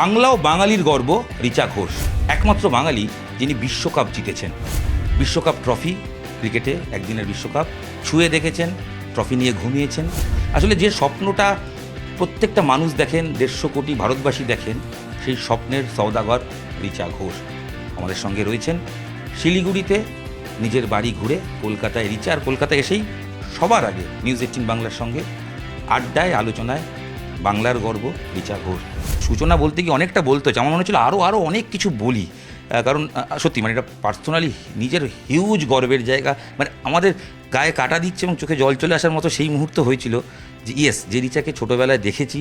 বাংলা ও বাঙালির গর্ব রিচা ঘোষ, একমাত্র বাঙালি যিনি বিশ্বকাপ জিতেছেন। বিশ্বকাপ ট্রফি, ক্রিকেটে একদিনের বিশ্বকাপ, ছুঁয়ে দেখেছেন, ট্রফি নিয়ে ঘুমিয়েছেন। আসলে যে স্বপ্নটা প্রত্যেকটা মানুষ দেখেন, দেড়শো কোটি ভারতবাসী দেখেন, সেই স্বপ্নের সৌদাগর রিচা ঘোষ আমাদের সঙ্গে রয়েছেন। শিলিগুড়িতে নিজের বাড়ি ঘুরে কলকাতায়, রিচা আর কলকাতায় এসেই সবার আগে নিউজ এইটিন বাংলার সঙ্গে আড্ডায়, আলোচনায় বাংলার গর্ব রিচা ঘোষ সূচনা বলতে গিয়ে অনেকটা বলতে হচ্ছে আমার মনে হচ্ছিল আরও আরও অনেক কিছু বলি। কারণ সত্যি মানে এটা পার্সোনালি নিজের হিউজ গর্বের জায়গা। মানে আমাদের গায়ে কাটা দিচ্ছে এবং চোখে জল চলে আসার মতো সেই মুহূর্ত হয়েছিল যে ইয়েস যে রিচাকে ছোটোবেলায় দেখেছি,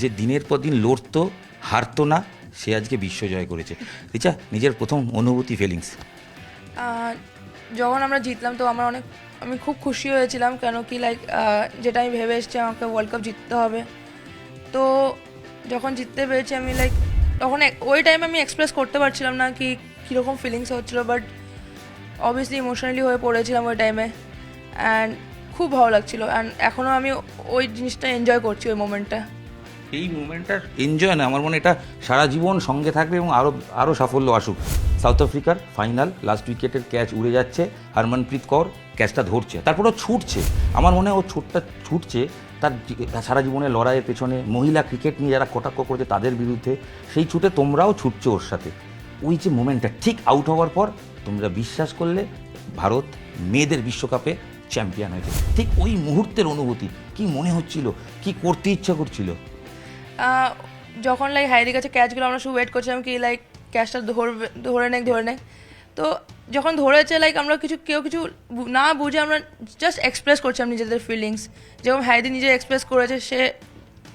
যে দিনের পর দিন লড়তো, হারতো না, সে আজকে বিশ্ব জয় করেছে। রিচা, নিজের প্রথম অনুভূতি ফিলিংস যখন আমরা জিতলাম, তো আমার অনেক, আমি খুব খুশি হয়েছিলাম। কেন কি লাইক যেটা আমি ভেবে এসেছি, আমাকে ওয়ার্ল্ড কাপ জিততে হবে। তো যখন জিততে পেরেছি, আমি লাইক তখন ওই টাইমে আমি এক্সপ্রেস করতে পারছিলাম না কি কীরকম ফিলিংস হচ্ছিল বাট অবভিয়াসলি ইমোশনালি হয়ে পড়েছিলাম ওই টাইমে অ্যান্ড খুব ভালো লাগছিল অ্যান্ড এখনও আমি ওই জিনিসটা এনজয় করছি ওই মোমেন্টটা এই মুভমেন্টটার এনজয় না, আমার মনে এটা সারা জীবন সঙ্গে থাকবে এবং আরও আরও সাফল্য আসুক। সাউথ আফ্রিকার ফাইনাল লাস্ট উইকেটের ক্যাচ উড়ে যাচ্ছে হরমনপ্রীত কর ক্যাচটা ধরছে তারপরে ও ছুটছে। আমার মনে হয় ও ছুটটা, ছুটছে তার সারা জীবনের লড়াইয়ের পেছনে মহিলা ক্রিকেট নিয়ে যারা কটাক্ষ করেছে তাদের বিরুদ্ধে, সেই ছুটে তোমরাও ছুটছো ওর সাথে। ওই যে মোমেন্টটা ঠিক আউট হওয়ার পর তোমরা বিশ্বাস করলে ভারত মেয়েদের বিশ্বকাপে চ্যাম্পিয়ন হয়েছে। ঠিক ওই মুহূর্তের অনুভূতি, কি মনে হচ্ছিল, কি করতে ইচ্ছা করছিল? যখন লাইক হাইরির কাছে ক্যাচগুলো আমরা শুধু ওয়েট করছিলাম কি লাইক ক্যাচটা ধরবে, ধরে নেক ধরে নেক। তো যখন ধরেছে লাইক আমরা কিছু কেউ কিছু না বুঝে আমরা জাস্ট এক্সপ্রেস করছিলাম নিজেদের ফিলিংস যেরকম হাইদি নিজে এক্সপ্রেস করেছে সে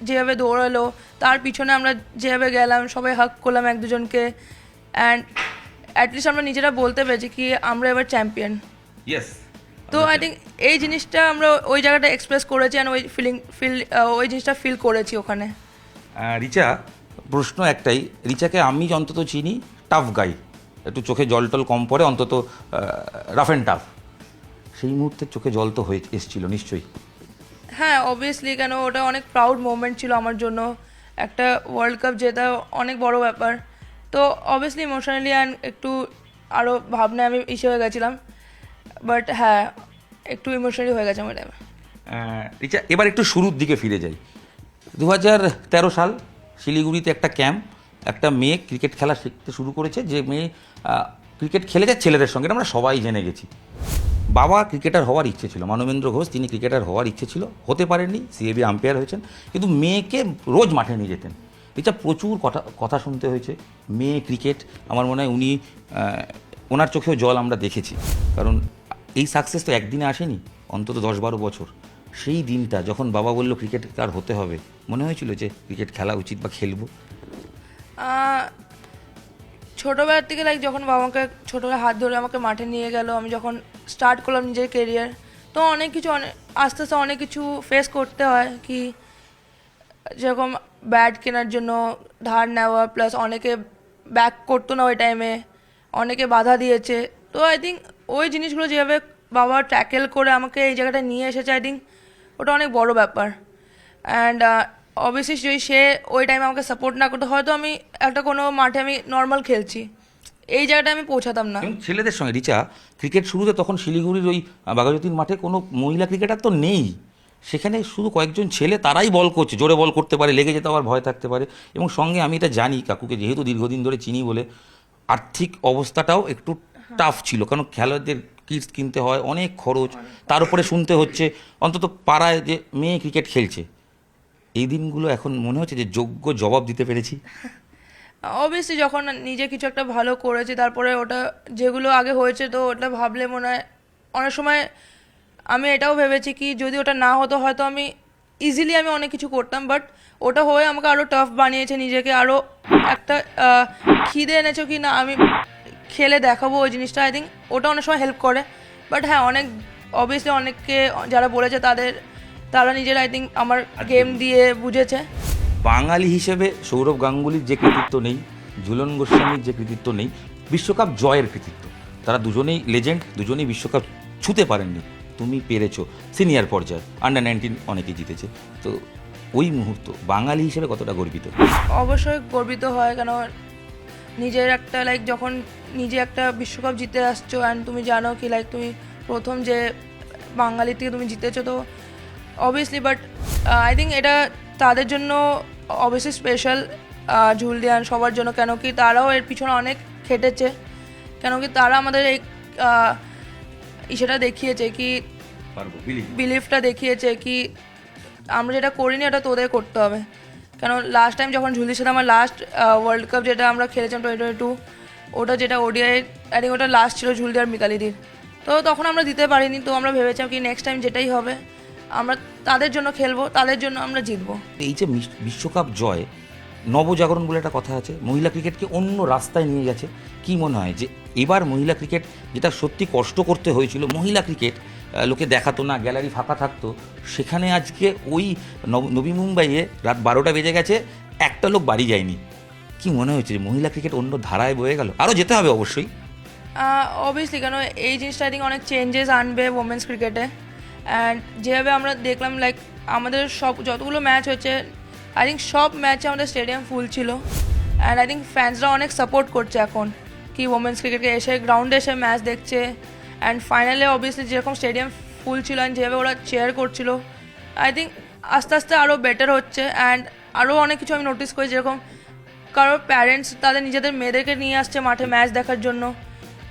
যেভাবে দৌড়ালো তার পিছনে আমরা যেভাবে গেলাম সবাই হাক করলাম এক দুজনকে। অ্যান্ড অ্যাটলিস্ট আমরা নিজেরা বলতে পেরেছি কি আমরা এবার চ্যাম্পিয়ন ইয়েস তো আই থিঙ্ক এই জিনিসটা আমরা ওই জায়গাটা এক্সপ্রেস করেছি অ্যান্ড ওই ফিলিং ফিল ওই জিনিসটা ফিল করেছি ওখানে। রিচা প্রশ্ন একটাই রিচাকে আমি অন্তত চিনি টাফ গাই একটু চোখে জল টল কম পড়ে অন্তত রাফ অ্যান্ড টাফ সেই মুহূর্তে চোখে জল তো হয়ে এসেছিল নিশ্চয়ই। হ্যাঁ অবভিয়াসলি কেন ওটা অনেক প্রাউড মোমেন্ট ছিল আমার জন্য। একটা ওয়ার্ল্ড কাপ জেতা অনেক বড় ব্যাপার। তো অবভিয়াসলি ইমোশনালি অ্যান্ড একটু আরও ভাবনায় আমি ইসে হয়ে গেছিলাম। বাট হ্যাঁ একটু ইমোশনালি হয়ে গেছে আমার টাইমে রিচা এবার একটু শুরুর দিকে ফিরে যাই। দু হাজার তেরো সাল শিলিগুড়িতে একটা ক্যাম্প একটা মেয়ে ক্রিকেট খেলা শিখতে শুরু করেছে, যে মেয়ে ক্রিকেট খেলে যায় ছেলেদের সঙ্গে, আমরা সবাই জেনে গেছি। বাবা ক্রিকেটার হওয়ার ইচ্ছে ছিল, মানবেন্দ্র ঘোষ তিনি ক্রিকেটার হওয়ার ইচ্ছে ছিল, হতে পারেননি, সিএবি আম্পায়ার হয়েছেন, কিন্তু মেয়েকে রোজ মাঠে নিয়ে যেতেন। এটা প্রচুর কথা কথা শুনতে হয়েছে, মেয়ে ক্রিকেট, আমার মনে হয় উনি ওনার চোখেও জল আমরা দেখেছি, কারণ এই সাকসেস তো একদিনে আসেনি, অন্তত দশ বারো বছর। সেই দিনটা যখন বাবা বলল ক্রিকেটার হতে হবে, মনে হয়েছিল যে ক্রিকেট খেলা উচিত বা খেলব। ছোটোবেলার থেকে লাইক যখন বাবাকে ছোটোবেলা হাত ধরে আমাকে মাঠে নিয়ে গেল, আমি যখন স্টার্ট করলাম নিজের কেরিয়ার তো অনেক কিছু অনেক আস্তে আস্তে অনেক কিছু ফেস করতে হয় কি, যেরকম ব্যাট কেনার জন্য ধার নেওয়া প্লাস অনেকে ব্যাক করতো না ওই টাইমে অনেকে বাধা দিয়েছে, তো আই থিঙ্ক ওই জিনিসগুলো যেভাবে বাবা ট্যাকেল করে আমাকে এই জায়গাটা নিয়ে এসেছে আই থিঙ্ক ওটা অনেক বড় ব্যাপার। অ্যান্ড অবভিয়াসলি যদি সে ওই টাইমে আমাকে সাপোর্ট না করতো, হয়তো আমি একটা কোনো মাঠে আমি নর্মাল খেলছি। এই জায়গাটা আমি পৌঁছাতাম না। ছেলেদের সঙ্গে, রিচা ক্রিকেট শুরুতে তখন শিলিগুড়ির ওই বাঘাযতীন মাঠে কোনো মহিলা ক্রিকেটার তো নেই। সেখানে শুধু কয়েকজন ছেলে, তারাই বল করছে, জোরে বল করতে পারে, লেগে যেতে আবার ভয় থাকতে পারে। এবং সঙ্গে আমি এটা জানি, কাকুকে যেহেতু দীর্ঘদিন ধরে চিনি বলে, আর্থিক অবস্থাটাও একটু টাফ ছিল, কারণ খেলোয়াড়দের কিটস কিনতে হয়, অনেক খরচ, তার উপরে শুনতে হচ্ছে। অন্তত পাড়ায় যে মেয়ে ক্রিকেট খেলছে এই দিনগুলো এখন মনে হচ্ছে যে যোগ্য জবাব দিতে পেরেছি। অবভিয়াসলি যখন নিজে কিছু একটা ভালো করেছি, তারপরে ওটা যেগুলো আগে হয়েছে তো ওটা ভাবলে মনে হয়, অনেক সময় আমি এটাও ভেবেছি কি যদি ওটা না হতো হয়তো আমি ইজিলি আমি অনেক কিছু করতাম বাট ওটা হয়ে আমাকে আরও টাফ বানিয়েছে নিজেকে আরও একটা খিদে এনেছো কি না আমি খেলে দেখাবো ওই জিনিসটা। আই থিঙ্ক ওটা অনেক সময় হেল্প করে বাট হ্যাঁ অনেক অবভিয়াসলি অনেককে যারা বলেছে তাদের তারা নিজেরা আই থিঙ্ক আমার গেম দিয়ে বুঝেছে। বাঙালি হিসেবে সৌরভ গাঙ্গুলির যে কৃতিত্ব নেই ঝুলন গোস্বামীর যে কৃতিত্ব নেই বিশ্বকাপ জয়ের কৃতিত্ব। তারা দুজনেই লেজেন্ড দুজনেই বিশ্বকাপ ছুতে পারেননি। তুমি পেরেছ। সিনিয়র পর্যায়ে আন্ডার নাইনটিন অনেকেই জিতেছে। তো ওই মুহূর্ত বাঙালি হিসেবে কতটা গর্বিত? অবশ্যই গর্বিত হয় কেন নিজের একটা লাইক যখন নিজে একটা বিশ্বকাপ জিতে আসছো অ্যান্ড তুমি জানো কি লাইক তুমি প্রথম যে বাঙালি থেকে তুমি জিতেছো তো অবভিয়াসলি বাট আই থিঙ্ক এটা তাদের জন্য অবভিয়াসলি স্পেশাল ঝুলদিয়ান সবার জন্য। কেন কি তারাও এর পিছনে অনেক খেটেছে। কেন কি তারা আমাদের এই আহ, ইসেটা দেখিয়েছে কি বিলিফটা দেখিয়েছে কি আমরা যেটা করিনি ওটা তোদের করতে হবে। কেন লাস্ট টাইম যখন ঝুলির সাথে আমার লাস্ট ওয়ার্ল্ড কাপ যেটা আমরা খেলেছিলাম টোয়েন্টি টোয়েন্টি টু ওটা যেটা ওডিআই আই থিঙ্ক ওটা লাস্ট ছিল ঝুলদি আর মিতালিদির। তো তখন আমরা দিতে পারিনি তো আমরা ভেবেছিলাম কি নেক্সট টাইম যেটাই হবে আমরা তাদের জন্য খেলব তাদের জন্য আমরা জিতবো। এই যে বিশ্বকাপ জয় নবজাগরণ বলে একটা কথা আছে মহিলা ক্রিকেটকে অন্য রাস্তায় নিয়ে গেছে। কি মনে হয় যে এবার মহিলা ক্রিকেট যেটা সত্যি কষ্ট করতে হয়েছিল মহিলা ক্রিকেট লোকে দেখাতো না গ্যালারি ফাঁকা থাকতো সেখানে আজকে ওই নব- নবী মুম্বাইয়ে রাত বারোটা বেজে গেছে একটা লোক বাড়ি যায়নি। কি মনে হয়েছে যে মহিলা ক্রিকেট অন্য ধারায় বয়ে গেল? আরও যেতে হবে অবশ্যই। অবভিয়াসলি কেন এই জিনিসটা আই অনেক চেঞ্জেস আনবে ওমেন্স ক্রিকেটে অ্যান্ড যেভাবে আমরা দেখলাম লাইক আমাদের সব, যতগুলো ম্যাচ হয়েছে আই থিঙ্ক সব ম্যাচে আমাদের স্টেডিয়াম ফুল ছিল। অ্যান্ড আই থিঙ্ক ফ্যান্সরা অনেক সাপোর্ট করছে এখন। কি ওমেন্স ক্রিকেটকে এসে গ্রাউন্ডে এসে ম্যাচ দেখছে। অ্যান্ড ফাইনালে অবভিয়াসলি যেরকম স্টেডিয়াম ফুল ছিল অ্যান্ড যেভাবে ওরা চেয়ার করছিল আই থিঙ্ক আস্তে আস্তে আরও বেটার হচ্ছে। অ্যান্ড আরও অনেক কিছু আমি নোটিস করি, যেরকম কারোর প্যারেন্টস তাদের নিজেদের মেয়েদেরকে নিয়ে আসছে মাঠে ম্যাচ দেখার জন্য।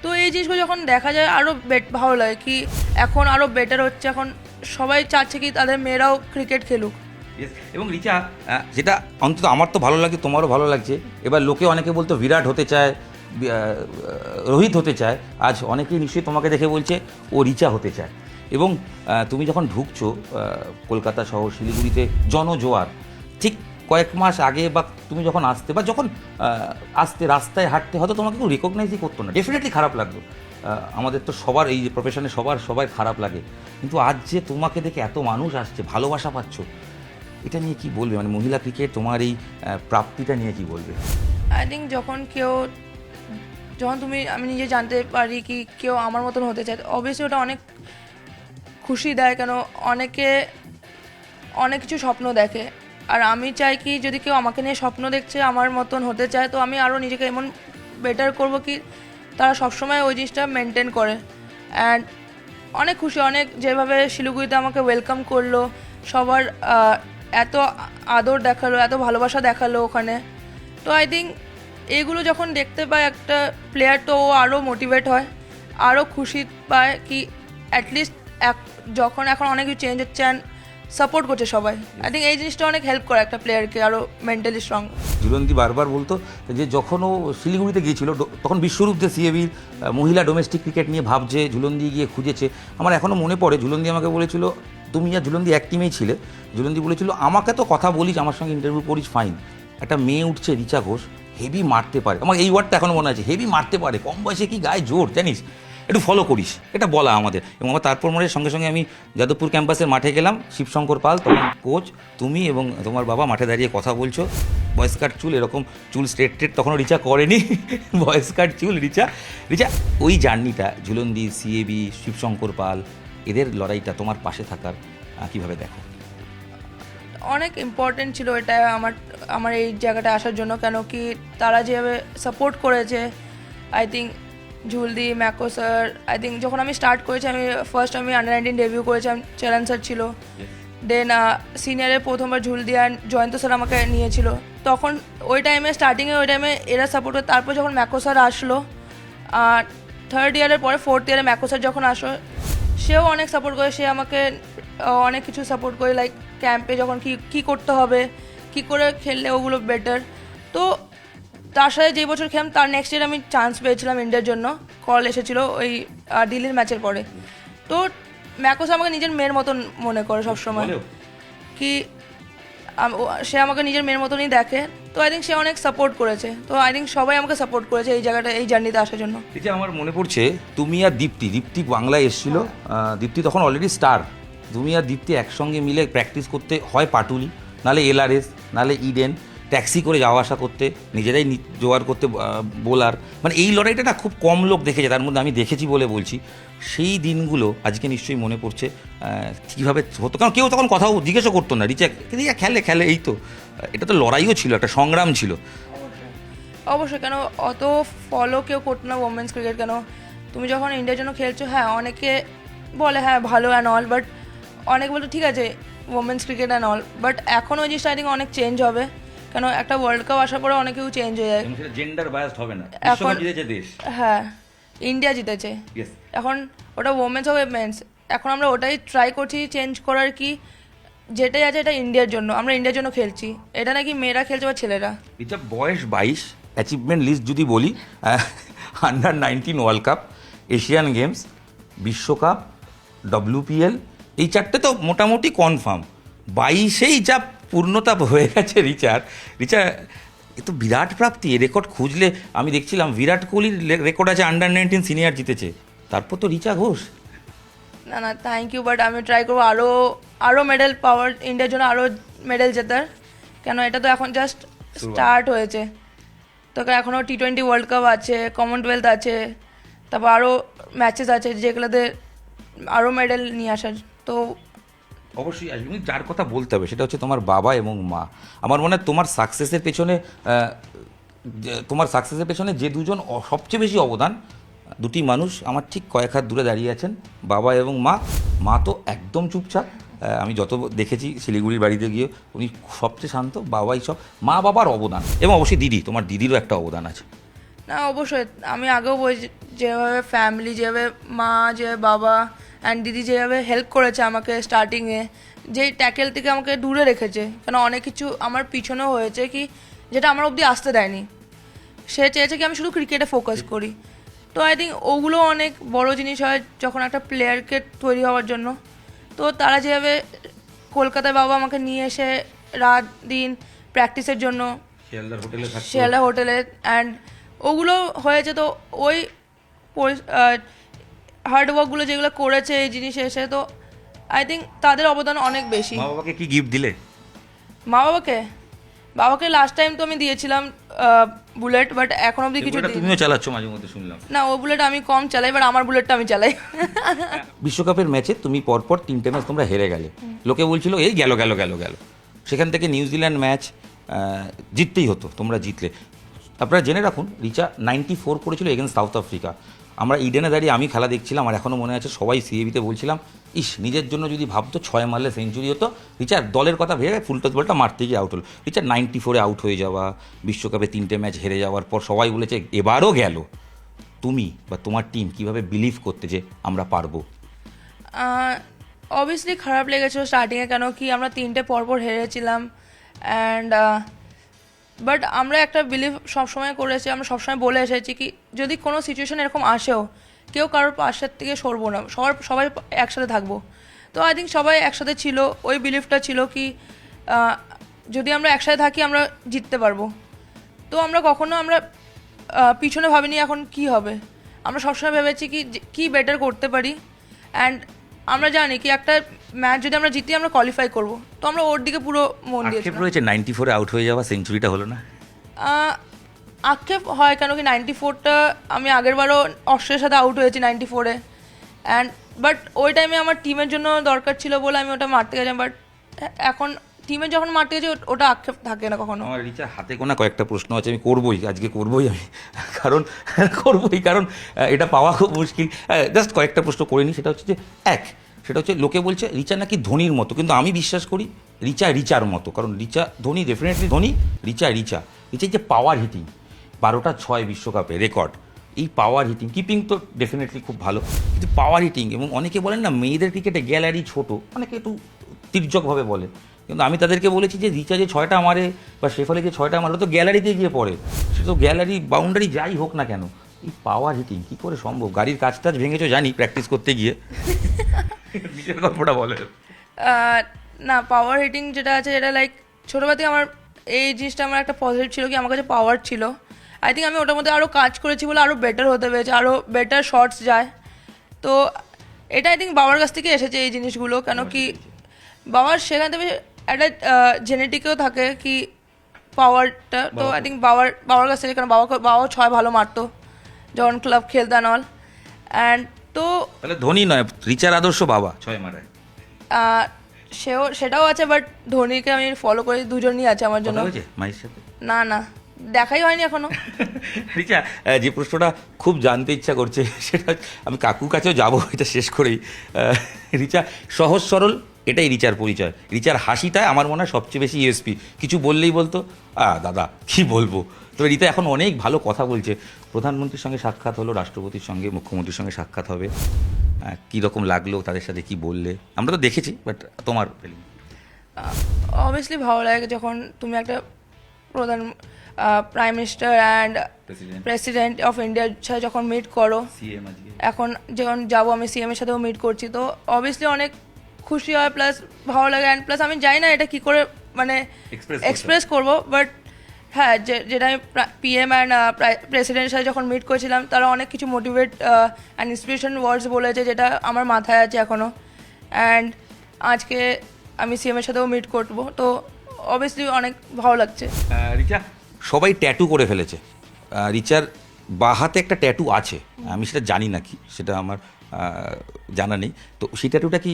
তো এই জিনিসগুলো যখন দেখা যায় আরও বেট ভালো লাগে কি এখন আরও বেটার হচ্ছে। এখন সবাই চাচ্ছে কি তাদের মেয়েরাও ক্রিকেট খেলুক। এবং রিচা যেটা অন্তত আমার তো ভালো লাগে, তোমারও ভালো লাগছে। এবার লোকে অনেকে বলতো বিরাট হতে চায় রোহিত হতে চায়। আজ অনেকেই নিশ্চয়ই তোমাকে দেখে বলছে ও রিচা হতে চায়। এবং তুমি যখন ঢুকছো কলকাতা শহর শিলিগুড়িতে, জনজোয়ার, ঠিক কয়েক মাস আগে বা তুমি যখন আসতে বা যখন আসতে রাস্তায় হাঁটতে, হয়তো তোমাকে কেউ রেকগনাইজই করতো না। ডেফিনেটলি খারাপ লাগতো। আমাদের তো সবার এই প্রফেশনে সবার, সবাই খারাপ লাগে। কিন্তু আজ যে তোমাকে দেখে এত মানুষ আসছে, ভালোবাসা পাচ্ছ, এটা নিয়ে কি বলবে? মানে মহিলা ক্রিকেট তোমার এই প্রাপ্তিটা নিয়ে কি বলবে? আই থিঙ্ক যখন কেউ, যখন তুমি, আমি নিজে জানতে পারি কি কেউ আমার মতন হতে চায় অবশ্যই ওটা অনেক খুশি দেয় কেন? অনেকে অনেক কিছু স্বপ্ন দেখে। আর আমি চাই কি যদি কেউ আমাকে নিয়ে স্বপ্ন দেখছে, আমার মতন হতে চায়, তো আমি আরও নিজেকে এমন বেটার করব কি তারা সবসময় ওই জিনিসটা মেনটেন করে। অ্যান্ড অনেক খুশি, অনেক যেভাবে শিলিগুড়িতে আমাকে ওয়েলকাম করল, সবার এত আদর দেখাল, এত ভালোবাসা দেখাল ওখানে। তো আই থিঙ্ক এগুলো যখন দেখতে পায় একটা প্লেয়ার তো ও আরও মোটিভেট হয় আরও খুশি পায় কি অ্যাটলিস্ট এক, যখন এখন অনেক কিছু চেঞ্জ হচ্ছে সাপোর্ট করছে সবাই। আই থিঙ্ক এই জিনিসটা অনেক হেল্প করে একটা প্লেয়ারকে আরও মেন্টালি স্ট্রং ঝুলন্তি বারবার বলতো যে যখন ও শিলিগুড়িতে গিয়েছিল তখন বিশ্বরূপতে সিএবির মহিলা ডোমেস্টিক ক্রিকেট নিয়ে ভাবছে, ঝুলন্দি গিয়ে খুঁজেছে। আমার এখনও মনে পড়ে, ঝুলন্দি আমাকে বলেছিল, তুমি আর ঝুলন্দি এক টিমেই ছিলে। ঝুলন্দি বলেছিল, আমাকে তো কথা বলিস, আমার সঙ্গে ইন্টারভিউ করিস ফাইন একটা মেয়ে উঠছে, রিচা ঘোষ হেভি মারতে পারে। আমার এই ওয়ার্ডটা এখনও মনে আছে হেভি মারতে পারে, কম বয়সে কি গায়ে জোর, জানিস? একটু ফলো করিস, এটা বলা আমাদের। এবং আমার তারপর মনে সঙ্গে সঙ্গে আমি যাদবপুর ক্যাম্পাসের মাঠে গেলাম, শিবশঙ্কর পাল তখন কোচ, তুমি এবং তোমার বাবা মাঠে দাঁড়িয়ে কথা বলছো। ভয়েস কাট চুল এরকম চুল স্ট্রেট ট্রেট তখনও রিচা করেনি। ভয়েস কাট চুল রিচা। রিচা, ওই জার্নিটা ঝুলন্দি সিএবি শিবশঙ্কর পাল, এদের লড়াইটা তোমার পাশে থাকার কীভাবে দেখো? অনেক ইম্পর্টেন্ট ছিল এটা আমার আমার এই জায়গাটা আসার জন্য। কেন কি তারা যেভাবে সাপোর্ট করেছে আই থিঙ্ক ঝুলদি ম্যাকো স্যার আই থিঙ্ক যখন আমি স্টার্ট করেছি আমি ফার্স্ট আমি আন্ডার নাইনটিন ডেবিউ করেছিলাম চেরান স্যার ছিল। দেন সিনিয়রের প্রথমবার ঝুলদি অ্যান্ড জয়ন্ত স্যার আমাকে নিয়েছিল। তখন ওই টাইমে স্টার্টিংয়ে ওই টাইমে এরা সাপোর্ট করে তারপর যখন ম্যাকো স্যার আসলো আর থার্ড ইয়ারের পরে ফোর্থ ইয়ারে ম্যাকো স্যার যখন আসলো সেও অনেক সাপোর্ট করে সে আমাকে অনেক কিছু সাপোর্ট করে লাইক ক্যাম্পে যখন কি কী করতে হবে কি করে খেললে ওগুলো বেটার তো তার সাথে যে বছর খেলাম তার নেক্সট ইয়ার আমি চান্স পেয়েছিলাম ইন্ডিয়ার জন্য। কল এসেছিল ওই দিল্লির ম্যাচের পরে। তো ম্যাকোস আমাকে নিজের মেয়ের মতন মনে করে সবসময়? কি সে আমাকে নিজের মেয়ের মতনই দেখে। তো আই থিঙ্ক সে অনেক সাপোর্ট করেছে। তো আই থিঙ্ক সবাই আমাকে সাপোর্ট করেছে এই জায়গাটা এই জার্নিতে আসার জন্য। এই যে আমার মনে পড়ছে তুমি আর দীপ্তি দীপ্তি বাংলায় এসেছিল। দীপ্তি তখন অলরেডি স্টার তুমি আর দীপ্তি একসঙ্গে মিলে প্র্যাকটিস করতে হয় পাটুলি। নালে এলআরএস নালে ইডেন। ট্যাক্সি করে যাওয়া আসা করতে, নিজেরাই জোগাড় করতে বোলার। মানে এই লড়াইটা না খুব কম লোক দেখেছে, তার মধ্যে আমি দেখেছি বলে বলছি। সেই দিনগুলো আজকে নিশ্চয়ই মনে পড়ছে কীভাবে হতো। কারণ কেউ তখন কথাও জিজ্ঞেসও করতো না, রিচা রিচা, খেলে খেলে, এই তো। এটা তো লড়াইও ছিল, একটা সংগ্রাম ছিল। অবশ্যই। কেন অত ফলো কেউ করতো না ওমেন্স ক্রিকেট কেন তুমি যখন ইন্ডিয়ার জন্য খেলছো হ্যাঁ অনেকে বলে হ্যাঁ ভালো অ্যান্ড অল বাট অনেক বলতো, ঠিক আছে women's cricket and all but এখন ওই জিনিসটা আই অনেক চেঞ্জ হবে। কেন একটা ওয়ার্ল্ড কাপ আসার পরে অনেক কিছু চেঞ্জ হয়ে যায়। জেন্ডার বায়াসড হবে না। এখন- জিতেছে দেশ। হ্যাঁ ইন্ডিয়া জিতেছে. এখন ওটা ওমেন্স হবে মেন্স এখন আমরা ওটাই ট্রাই করছি চেঞ্জ করার কি যেটাই আছে এটা ইন্ডিয়ার জন্য। আমরা ইন্ডিয়ার জন্য খেলছি। এটা নাকি মেয়েরা খেলছে বা ছেলেরা? এটা বয়স বাইশ। অ্যাচিভমেন্ট লিস্ট যদি বলি under nineteen world cup Asian games বিশ্বকাপ ডব্লিউপিএল এই চারটে তো মোটামুটি কনফার্ম বাইশেই যা পূর্ণতা হয়ে গেছে রিচার রিচা এ তো বিরাট প্রাপ্তি এ রেকর্ড খুঁজলে আমি দেখছিলাম বিরাট কোহলির রেকর্ড আছে আন্ডার নাইনটিন সিনিয়র জিতেছে তারপর তো রিচা ঘোষ। না না থ্যাংক ইউ বাট আমি ট্রাই করব আরও আরও মেডেল পাওয়ার ইন্ডিয়ার জন্য আরও মেডেল জেতার কেন এটা তো এখন জাস্ট স্টার্ট হয়েছে। তো এখনও টি টোয়েন্টি ওয়ার্ল্ড কাপ আছে কমনওয়েলথ আছে তারপর আরও ম্যাচেস আছে যেগুলোতে আরও মেডেল নিয়ে আসার তো অবশ্যই আসবে। যার কথা বলতে হবে, সেটা হচ্ছে তোমার বাবা এবং মা। আমার মনে হয় তোমার সাকসেসের পেছনে তোমার সাকসেসের পেছনে যে দুজন সবচেয়ে বেশি অবদান, দুটি মানুষ আমার ঠিক কয়েক হাত দূরে দাঁড়িয়ে আছেন, বাবা এবং মা। মা তো একদম চুপচাপ। আমি যত দেখেছি শিলিগুড়ির বাড়িতে গিয়ে, উনি সবচেয়ে শান্ত, বাবাই সব। মা বাবার অবদান, এবং অবশ্যই দিদি, তোমার দিদিরও একটা অবদান আছে। না, অবশ্যই। আমি আগেও বলছি, যেভাবে ফ্যামিলি যেভাবে মা যে বাবা অ্যান্ড দিদি যেভাবে হেল্প করেছে আমাকে স্টার্টিংয়ে যেই ট্যাকেল থেকে আমাকে দূরে রেখেছে কেন অনেক কিছু আমার পিছনেও হয়েছে কি যেটা আমার অবধি আসতে দেয়নি। সে চেয়েছে কি আমি শুধু ক্রিকেটে ফোকাস করি। তো আই থিঙ্ক ওগুলো অনেক বড় জিনিস হয় যখন একটা প্লেয়ারকে তৈরি হওয়ার জন্য। তো তারা যেভাবে কলকাতায় বাবা আমাকে নিয়ে এসে রাত দিন প্র্যাকটিসের জন্য শিয়ালদা হোটেলে অ্যান্ড ওগুলো হয়েছে তো ওই হার্ডওয়ার্কগুলো যেগুলো করেছে এই জিনিসে এসে তো আই থিঙ্ক তাদের অবদান অনেক বেশি। মা বাবাকে কি গিফট দিলে? মা বাবাকে বাবাকে লাস্ট টাইম তো আমি দিয়েছিলাম বুলেট বাট এখন অবধি কিছু। তুমিও চালাচ্ছ মাঝে মধ্যে শুনলাম। না ও বুলেট আমি কম চালাই বাট আমার বুলেটটা আমি চালাই। বিশ্বকাপের ম্যাচে তুমি পরপর তিনটে ম্যাচ তোমরা হেরে গেলে। লোকে বলছিল এই গেল গেল গেল গেল। সেখান থেকে নিউজিল্যান্ড ম্যাচ জিততেই হতো তোমরা জিতলে। আপনারা জেনে রাখুন রিচা নাইনটি ফোর করেছিল এগেন্স্ট সাউথ আফ্রিকা আমরা ইডেনে দাঁড়িয়ে আমি খেলা দেখছিলাম, আর এখনও মনে আছে সবাই সিএবিতে বলছিলাম, ইস, নিজের জন্য যদি ভাবতো ছয় মারলে সেঞ্চুরি হতো রিচার দলের কথা ভেবে ফুলটস বলটা মারতে গিয়ে আউট হলো। রিচার নাইনটি ফোরে আউট হয়ে যাওয়া, বিশ্বকাপে তিনটে ম্যাচ হেরে যাওয়ার পর সবাই বলেছে, এবারও গেল। তুমি বা তোমার টিম কীভাবে বিলিভ করতে যে আমরা পারব? অবভিয়াসলি খারাপ লেগেছিল স্টার্টিংয়ে কেন কি আমরা তিনটে পরপর হেরেছিলাম অ্যান্ড বাট আমরা একটা বিলিভ সবসময় করেছি আমরা সবসময় বলে এসেছি কি, যদি কোনো সিচুয়েশন এরকম আসেও, কেউ কারোর পাশের থেকে সরবো না, সবার, সবাই একসাথে থাকব। তো আই থিঙ্ক সবাই একসাথে ছিল, ওই বিলিভটা ছিল কি যদি আমরা একসাথে থাকি আমরা জিততে পারব। তো আমরা কখনো আমরা পিছনে ভাবিনি এখন কি হবে। আমরা সবসময় ভেবেছি কি কি বেটার করতে পারি। অ্যান্ড আমরা জানি কি, একটা ম্যাচ যদি আমরা জিতি আমরা কোয়ালিফাই করব। তো আমরা ওর দিকে পুরো মন আক্ষেপ দিয়েছিলাম। রয়েছে নাইনটি ফোরে আউট হয়ে যাওয়া সেঞ্চুরিটা হলো না? আক্ষেপ হয় কেন কি নাইনটি ফোরটা আমি আগেরবারও অস্ট্রেলিয়ার সাথে আউট হয়েছি নাইনটি ফোরে অ্যান্ড বাট ওই টাইমে আমার টিমের জন্য দরকার ছিল বলে আমি ওটা মারতে গেছিলাম বাট এখন টিমে যখন মারতে গেছি ওটা আক্ষেপ থাকে না কখনো। আমার রিচা হাতে গোনা কয়েকটা প্রশ্ন আছে আমি করবই আজকে করবই আমি। কারণ করবই কারণ এটা পাওয়া খুব মুশকিল। জাস্ট কয়েকটা প্রশ্ন করে নিই সেটা হচ্ছে যে এক সেটা হচ্ছে লোকে বলছে, রিচা নাকি ধোনির মতো, কিন্তু আমি বিশ্বাস করি রিচা রিচার মতো, কারণ রিচা, ধোনি ডেফিনেটলি ধোনি, রিচা রিচা। রিচা যে পাওয়ার হিটিং বারোটা ছয় বিশ্বকাপে রেকর্ড এই পাওয়ার হিটিং কিপিং তো ডেফিনেটলি খুব ভালো, কিন্তু পাওয়ার হিটিং এবং অনেকে বলেন না, মেয়েদের ক্রিকেটে গ্যালারি ছোট, অনেকে একটু তির্যকভাবে বলে। কিন্তু আমি তাদেরকে বলেছি যে, রিচা যে ছয়টা মারে, বা শেফালি যে ছয়টা মারে তো গ্যালারিতে গিয়ে পড়ে। সে তো গ্যালারি বাউন্ডারি যাই হোক না কেন, এই পাওয়ার হিটিং কী করে সম্ভব? গাড়ির কাজ টাজ ভেঙেছো জানি প্র্যাকটিস করতে গিয়ে। নিজের গল্পটা বলে না পাওয়ার হিটিং যেটা আছে যেটা লাইক ছোটোবেলা থেকে আমার এই জিনিসটা আমার একটা পজিটিভ ছিল কি আমার কাছে পাওয়ার ছিল। আই থিঙ্ক আমি ওটার মধ্যে আরও কাজ করেছি বলে আরও বেটার হতে পেরেছে আরও বেটার শর্টস যায়। তো এটা আই থিঙ্ক বাবার কাছ থেকে এসেছে এই জিনিসগুলো কেন কি বাবার সেখান থেকে একটা জেনেটিকেও থাকে কি পাওয়ারটা তো আই থিঙ্ক বাবার বাবার কাছ থেকে কারণ বাবা বাবাও ছয় ভালো মারতো যখন ক্লাব খেলতেন অল অ্যান্ড তো তাহলে ধোনি নয় রিচার আদর্শ বাবা ছয় মারায়। সেও সেটাও আছে বাট ধোনিকে আমি ফলো করি দুজনই আছে আমার জন্য। মায়ের সাথে? না না দেখাই হয়নি এখনও। রিচা যে প্রশ্নটা খুব জানতে ইচ্ছা করছে সেটা আমি কাকুর কাছেও যাব এটা শেষ করেই। রিচা সহজ সরল এটাই রিচার পরিচয়। রিচার হাসিটাই আমার মনে হয় সবচেয়ে বেশি ইউএসপি কিছু বললেই বলতো আ দাদা কি বলব? তবে রিতা এখন অনেক ভালো কথা বলছে। প্রধানমন্ত্রীর সঙ্গে সাক্ষাৎ হলো রাষ্ট্রপতির সঙ্গে মুখ্যমন্ত্রীর সঙ্গে সাক্ষাৎ হবে। কী রকম লাগল তাদের সাথে কি বললে? আমরা তো দেখেছি বাট তোমার feeling? অবভিয়াসলি ভালো লাগে যখন তুমি একটা প্রধান prime minister and president of ইন্ডিয়ার সাথে যখন মিট করো এখন যখন যাব আমি সিএম এর সাথেও মিট করছি তো অবভিয়াসলি অনেক খুশি হয় প্লাস ভালো লাগে অ্যান্ড প্লাস আমি জানি না এটা কি করে মানে এক্সপ্রেস করব বাট হ্যাঁ যে যেটা আমি পিএম অ্যান্ড প্রেসিডেন্টের সাথে যখন মিট করেছিলাম তারা অনেক কিছু মোটিভেট অ্যান্ড ইন্সপিরেশন ওয়ার্ডস বলেছে যেটা আমার মাথায় আছে এখনও অ্যান্ড আজকে আমি সিএম এর সাথেও মিট করব। তো অবভিয়াসলি অনেক ভালো লাগছে। রিচা? সবাই ট্যাটু করে ফেলেছে। রিচার বাঁ হাতে একটা ট্যাটু আছে। আমি সেটা জানি না কি সেটা আমার জানা নেই। তো সেই ট্যাটুটা কি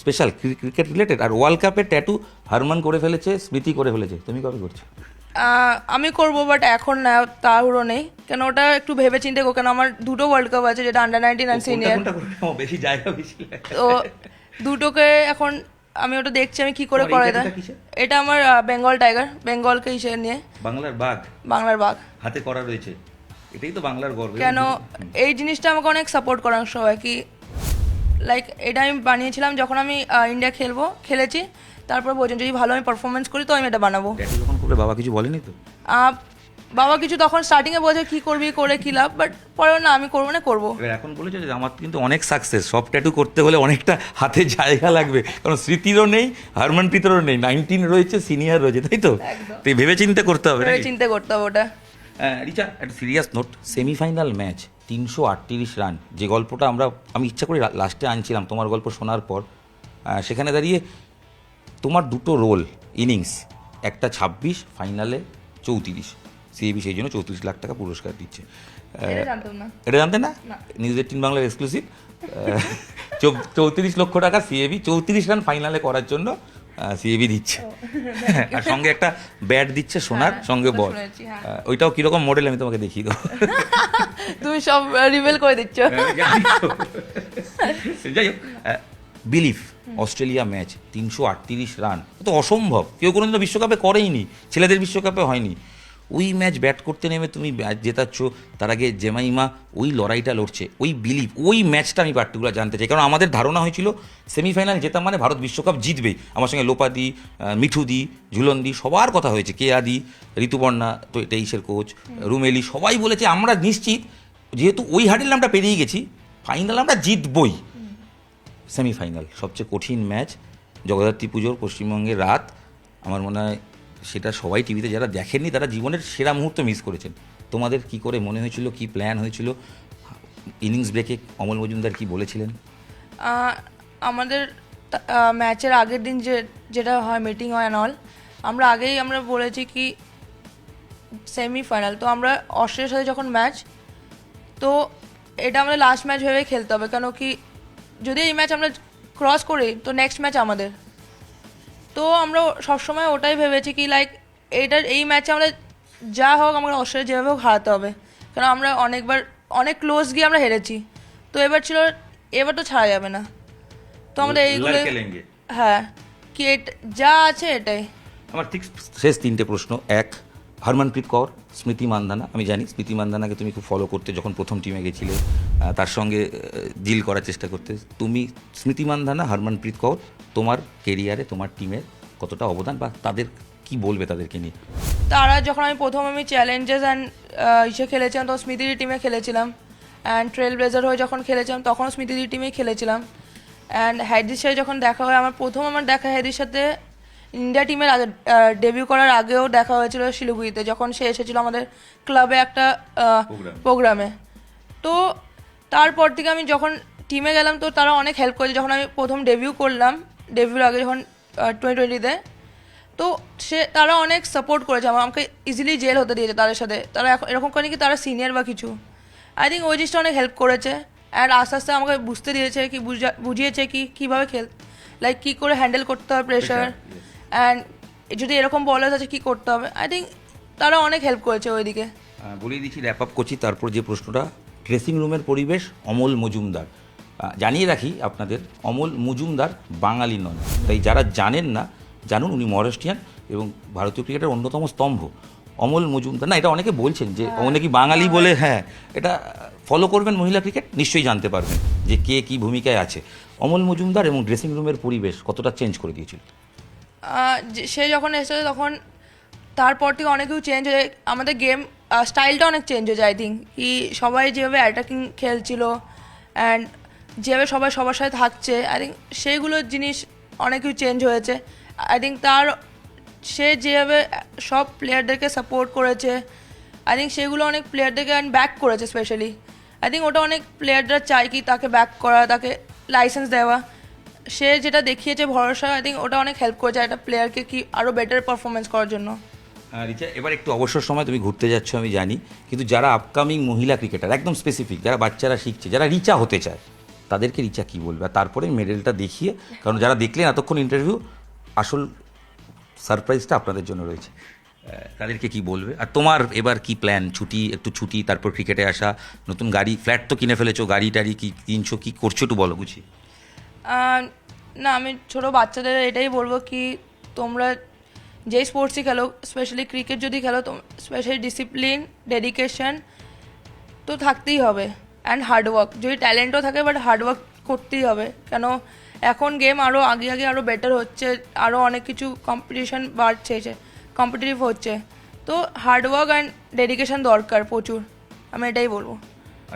স্পেশাল ক্রিকেট রিলেটেড আর ওয়ার্ল্ড কাপের ট্যাটু হারমান করে ফেলেছে স্মৃতি করে ফেলেছে। তুমি কবে করছ? আমি করব বাট এখন না তাড়াহুড়ো নেই। কেন ওটা একটু ভেবে চিন্তে কেন আমার দুটো ওয়ার্ল্ড কাপ আছে যেটা আন্ডার নাইনটিন অ্যান্ড সিনিয়র বেশি জায়গা বেশি তো দুটোকে এখন আমি ওটা দেখছি আমি কি করে করাই দেয়? এটা আমার বেঙ্গল টাইগার বেঙ্গলকে হিসেবে নিয়ে। বাংলার বাঘ? বাংলার বাঘ। হাতে করা রয়েছে। এটাই তো বাংলার গর্ব। কেন এই জিনিসটা আমাকে অনেক সাপোর্ট করার সবাই কি লাইক এটা আমি বানিয়েছিলাম যখন আমি ইন্ডিয়া খেলব খেলেছি। তারপর বলছেন যদি ভালো আমি পারফরমেন্স করি তো আমি এটা বানাবো। যখন করবে বাবা কিছু বলেনি তো? আহ, বাবা কিছু তখন স্টার্টিংয়ে বলছে কি করবি করে কি লাভ? বাট পরে না আমি করব না করব। এবার এখন বলেছে যে আমার কিন্তু অনেক সাকসেস সব ট্যাটু করতে হলে অনেকটা হাতে জায়গা লাগবে। কারণ স্মৃতিরও নেই হারমানপ্রীতেরও নেই নাইনটিন রয়েছে সিনিয়র রয়েছে তাই তো? তো এই ভেবে চিন্তে করতে হবে ভেবে নাকি? চিন্তে করতে হবে ওটা। আহ, রিচা একটা সিরিয়াস নোট সেমিফাইনাল ম্যাচ তিনশো আটত্রিশ রান যে গল্পটা আমরা আমি ইচ্ছা করি লাস্টে আনছিলাম তোমার গল্প শোনার পর আহ, সেখানে দাঁড়িয়ে তোমার দুটো রোল ইনিংস একটা ছাব্বিশ ফাইনালে চৌত্রিশ। সিএবি সেই জন্য চৌত্রিশ লাখ টাকা পুরস্কার দিচ্ছে। এটা জানতে না। নিউজ এইটিন বাংলার এক্সক্লুসিভ চৌত্রিশ লক্ষ টাকা সিএবি চৌত্রিশ রান ফাইনালে করার জন্য সিএবি দিচ্ছে। আর সঙ্গে একটা ব্যাট দিচ্ছে সোনার হ্যাঁ, সঙ্গে বল। হ্যাঁ। ওইটাও কীরকম মডেল আমি তোমাকে দেখিয়ে দেবো। তুমি সব রিভেল করে দিচ্ছ। যাই হোক। বিলিফ অস্ট্রেলিয়া ম্যাচ তিনশো আটত্রিশ রান। তো অসম্ভব। কেউ কোনোদিনও বিশ্বকাপে করেইনি। ছেলেদের বিশ্বকাপে হয়নি। ওই ম্যাচ ব্যাট করতে নেমে তুমি ম্যাচ জেতাচ্ছ তার আগে জেমাইমা ওই লড়াইটা লড়ছে ওই বিলিভ ওই ম্যাচটা আমি পার্টিকুলার জানতে চাই। কারণ আমাদের ধারণা হয়েছিল সেমিফাইনাল জেতা মানে ভারত বিশ্বকাপ জিতবেই আমার সঙ্গে লোপাদি মিঠুদি ঝুলন্দি সবার কথা হয়েছে। কে আদি ঋতুপর্ণা তো তেইশের কোচ রুমেলি সবাই বলেছে আমরা নিশ্চিত যেহেতু ওই হার্ডেল আমরা পেরিয়ে গেছি ফাইনাল আমরা জিতবই। সেমিফাইনাল, সবচেয়ে কঠিন ম্যাচ, জগদ্ধাত্রী পুজোর পশ্চিমবঙ্গের রাত। আমার মনে হয় সেটা সবাই টিভিতে যারা দেখেননি, তারা জীবনের সেরা মুহূর্ত মিস করেছেন। তোমাদের কি করে মনে হয়েছিল, কি প্ল্যান হয়েছিল? ইনিংস ব্রেকে অমল মজুমদার কি বলেছিলেন? আমাদের ম্যাচের আগের দিন যে, যেটা হয় মিটিং হয় অল আমরা আগেই আমরা বলেছি কি সেমিফাইনাল। তো আমরা অস্ট্রেলিয়ার সাথে যখন ম্যাচ, তো এটা আমাদের লাস্ট ম্যাচ ভেবে খেলতে হবে। কেন কি যদি এই ম্যাচ আমরা ক্রস করি তো নেক্সট ম্যাচ আমাদের। তো আমরা সবসময় ওটাই ভেবেছি কি লাইক এইটার এই ম্যাচে আমরা যা হোক আমরা অস্ট্রেলিয়া যেভাবে হোক হারাতে হবে। কারণ আমরা অনেকবার অনেক ক্লোজ গিয়ে আমরা হেরেছি। তো এবার ছিল এবার তো ছাড়া যাবে না। তো আমাদের এইগুলো হ্যাঁ কি এটা- যা আছে এটাই। আমার ঠিক শেষ তিনটে প্রশ্ন। এক হরমনপ্রীত কৌর। স্মৃতি মান্দানা, আমি জানি স্মৃতি মান্দানাকে তুমি খুব ফলো করতে যখন প্রথম টিমে গেছিলে তার সঙ্গে ডিল করার চেষ্টা করতে। তুমি স্মৃতি মান্দানা, হরমনপ্রীত কৌর, তোমার কেরিয়ারে তোমার টিমের কতটা অবদান বা তাদের কি বলবে তাদেরকে নিয়ে? তারা যখন আমি প্রথম আমি চ্যালেঞ্জেস অ্যান্ড ইসে খেলেছিলাম, তখন স্মৃতির টিমে খেলেছিলাম। অ্যান্ড ট্রেল ব্লেজার হয়ে যখন খেলেছিলাম, তখনও স্মৃতির টিমেই খেলেছিলাম। অ্যান্ড হ্যাডির সাথে যখন দেখা হয়, আমার প্রথম আমার দেখা হ্যাডির সাথে ইন্ডিয়া টিমের আগে ডেবিউ করার আগেও দেখা হয়েছিল শিলিগুড়িতে যখন সে এসেছিল আমাদের ক্লাবে একটা প্রোগ্রামে। তো তারপর থেকে আমি যখন টিমে গেলাম তো তারা অনেক হেল্প করেছে। যখন আমি প্রথম ডেবিউ করলাম ডেবিউর আগে যখন টোয়েন্টি টোয়েন্টিতে তো সে তারা অনেক সাপোর্ট করেছে। আমার আমাকে ইজিলি জেল হতে দিয়েছে তাদের সাথে। তারা এখন এরকম করেনি কি তারা সিনিয়র বা কিছু। আই থিঙ্ক ওই জিনিসটা অনেক হেল্প করেছে। অ্যান্ড আস্তে আস্তে আমাকে বুঝতে দিয়েছে কি বুঝা- বুঝিয়েছে কি কীভাবে খেল লাইক কী করে হ্যান্ডেল করতে হয় প্রেশার অ্যান্ড যদি এরকম বলার আছে কী করতে হবে? আই থিঙ্ক তারা অনেক হেল্প করেছে ওইদিকে। বলেই দিচ্ছি র্যাপ আপ করছি। তারপর যে প্রশ্নটা ড্রেসিং রুমের পরিবেশ অমল মজুমদার। জানিয়ে রাখি আপনাদের অমল মজুমদার বাঙালি নন। তাই যারা জানেন না জানুন উনি মহারাষ্ট্রিয়ান এবং ভারতীয় ক্রিকেটের অন্যতম স্তম্ভ। অমল মজুমদার না এটা অনেকে বলছেন যে অনেকে কি বাঙালি বলে হ্যাঁ। এটা ফলো করবেন মহিলা ক্রিকেট নিশ্চয়ই জানতে পারবেন যে কে কি ভূমিকায় আছে। অমল মজুমদার এবং ড্রেসিং রুমের পরিবেশ কতটা চেঞ্জ করে দিয়েছিল? সে যখন এসেছে তখন তারপর থেকে অনেক কিছু চেঞ্জ হয়ে আমাদের গেম স্টাইলটা অনেক চেঞ্জ হয়ে যায় আই থিঙ্ক কি সবাই যেভাবে অ্যাটাকিং খেলছিল অ্যান্ড যেভাবে সবাই সবার সাথে থাকছে আই থিঙ্ক সেইগুলো জিনিস অনেক কিছু চেঞ্জ হয়েছে। আই থিঙ্ক তার, সে যেভাবে সব প্লেয়ারদেরকে সাপোর্ট করেছে আই থিঙ্ক সেগুলো অনেক প্লেয়ারদেরকে অ্যান্ড ব্যাক করেছে স্পেশালি আই থিঙ্ক ওটা অনেক প্লেয়াররা চায় কি তাকে ব্যাক করা, তাকে লাইসেন্স দেওয়া। সে যেটা দেখিয়েছে ভরসা আই থিঙ্ক ওটা অনেক হেল্প করেছে একটা প্লেয়ারকে কি আরও বেটার পারফরমেন্স করার জন্য। রিচা এবার একটু অবসর সময় তুমি ঘুরতে যাচ্ছ, আমি জানি। কিন্তু যারা আপকামিং মহিলা ক্রিকেটার একদম স্পেসিফিক যারা বাচ্চারা শিখছে, যারা রিচা হতে চায়, তাদেরকে রিচা কি বলবে? আর তারপরে মেডেলটা দেখিয়ে, কারণ যারা দেখলেন এতক্ষণ ইন্টারভিউ আসল সারপ্রাইজটা আপনাদের জন্য রয়েছে। তাদেরকে কি বলবে? আর তোমার এবার কি প্ল্যান ছুটি, একটু ছুটি, তারপর ক্রিকেটে আসা, নতুন গাড়ি ফ্ল্যাট তো কিনে ফেলেছো গাড়ি টাড়ি কি কিনছো, কি করছ একটু বলো বুঝি। না, আমি ছোট বাচ্চাদের এটাই বলব কি, তোমরা যেই স্পোর্টসই খেলো স্পেশালি ক্রিকেট যদি খেলো তো স্পেশালি ডিসিপ্লিন ডেডিকেশন তো থাকতেই হবে। অ্যান্ড হার্ডওয়ার্ক যদি ট্যালেন্টও থাকে বাট হার্ডওয়ার্ক করতেই হবে। কেন, এখন গেম আরও আগে আগে আরও বেটার হচ্ছে আরও অনেক কিছু কম্পিটিশন বাড়ছে কম্পিটিটিভ হচ্ছে। তো হার্ডওয়ার্ক অ্যান্ড ডেডিকেশন দরকার প্রচুর। আমি এটাই বলব।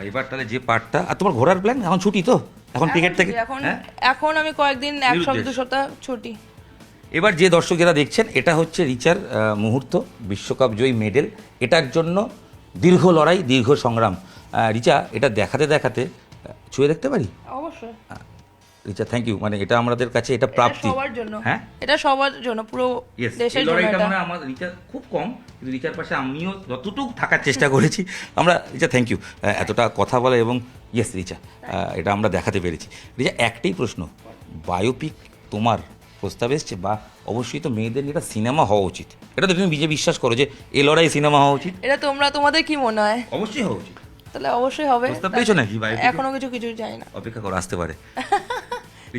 এবার তাহলে যে পার্টটা আর তোমার ঘোরার প্ল্যান এখন ছুটি তো? এখন ক্রিকেট থেকে এখন হ্যাঁ? এখন আমি কয়েকদিন এক। সপ্তাহ দু সপ্তাহ ছুটি। এবার যে দর্শক যারা দেখছেন এটা হচ্ছে রিচার মুহূর্ত বিশ্বকাপ জয়ী মেডেল। এটার জন্য দীর্ঘ লড়াই দীর্ঘ সংগ্রাম। রিচা এটা দেখাতে দেখাতে ছুঁয়ে দেখতে পারি? অবশ্যই। রিচা থ্যাংক ইউ মানে এটা আমাদের কাছে এটা প্রাপ্তি। সবার জন্য। হ্যাঁ? এটা সবার জন্য পুরো দেশের জন্য এটা। মানে আমার রিচার খুব কম কিন্তু রিচার পাশে আমিও যতটুকু থাকার চেষ্টা করেছি। আমরা রিচা থ্যাংক ইউ এতটা কথা বলা এবং ইয়েস রিচা এটা আমরা দেখাতে পেরেছি। রিচা একটাই প্রশ্ন। বায়োপিক তোমার প্রস্তাব এসছে বা অবশ্যই তো মেয়েদের এটা সিনেমা হওয়া উচিত? এটা তো তুমি নিজে বিশ্বাস করো যে এ লড়াই সিনেমা হওয়া উচিত? এটা তোমরা তোমাদের কি মনে হয়? অবশ্যই হওয়া উচিত। তাহলে অবশ্যই হবে। প্রস্তাব পেয়েছ নাকি এখনও কিছু কিছু জানি না। অপেক্ষা করো আসতে পারে।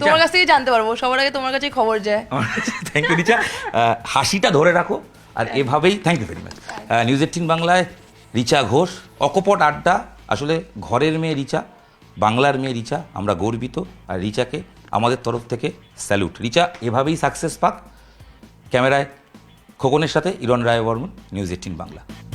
তোমার কাছ থেকে জানতে পারব সবার আগে তোমার কাছে খবর যায়। থ্যাংক ইউ রিচা হাসিটা ধরে রাখো আর এভাবেই thank you very much news eighteen বাংলায় রিচা ঘোষ অকপট আড্ডা আসলে ঘরের মেয়ে রিচা, বাংলার মেয়ে রিচা, আমরা গর্বিত। আর রিচাকে আমাদের তরফ থেকে স্যালুট। রিচা এভাবেই সাকসেস পাক। ক্যামেরায় খোকনের সাথে ইরন রায় বর্মন নিউজ এইটিন বাংলা।